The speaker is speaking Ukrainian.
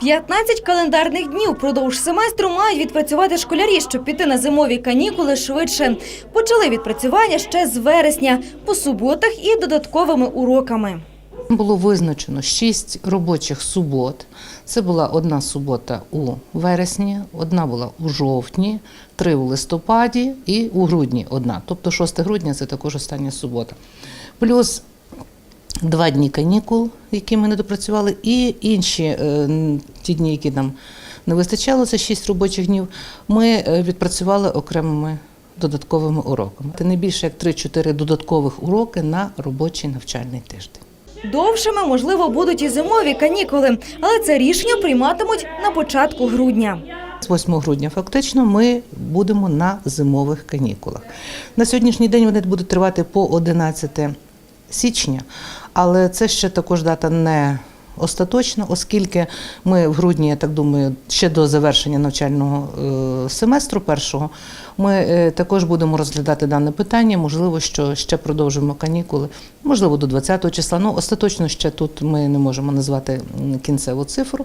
15 календарних днів впродовж семестру мають відпрацювати школярі, щоб піти на зимові канікули швидше. Почали відпрацювання ще з вересня по суботах і додатковими уроками. Було визначено шість робочих субот. Це була одна субота у вересні, одна була у жовтні, три у листопаді і у грудні одна. Тобто 6 грудня це також остання субота. Плюс два дні канікул, які ми не допрацювали, і інші е, ті дні, які нам не вистачало, це шість робочих днів. Ми е, відпрацювали окремими додатковими уроками. Це не більше як 3-4 додаткових уроки на робочий навчальний тиждень. Довшими, можливо, будуть і зимові канікули, але це рішення прийматимуть на початку грудня. З 8 грудня фактично ми будемо на зимових канікулах. На сьогоднішній день вони будуть тривати по 11 січня, але це ще також дата не остаточна, оскільки ми в грудні, я так думаю, ще до завершення навчального е, семестру першого, ми е, також будемо розглядати дане питання. Можливо, що ще продовжимо канікули, можливо, до 20 числа. Ну, остаточно ще тут ми не можемо назвати кінцеву цифру.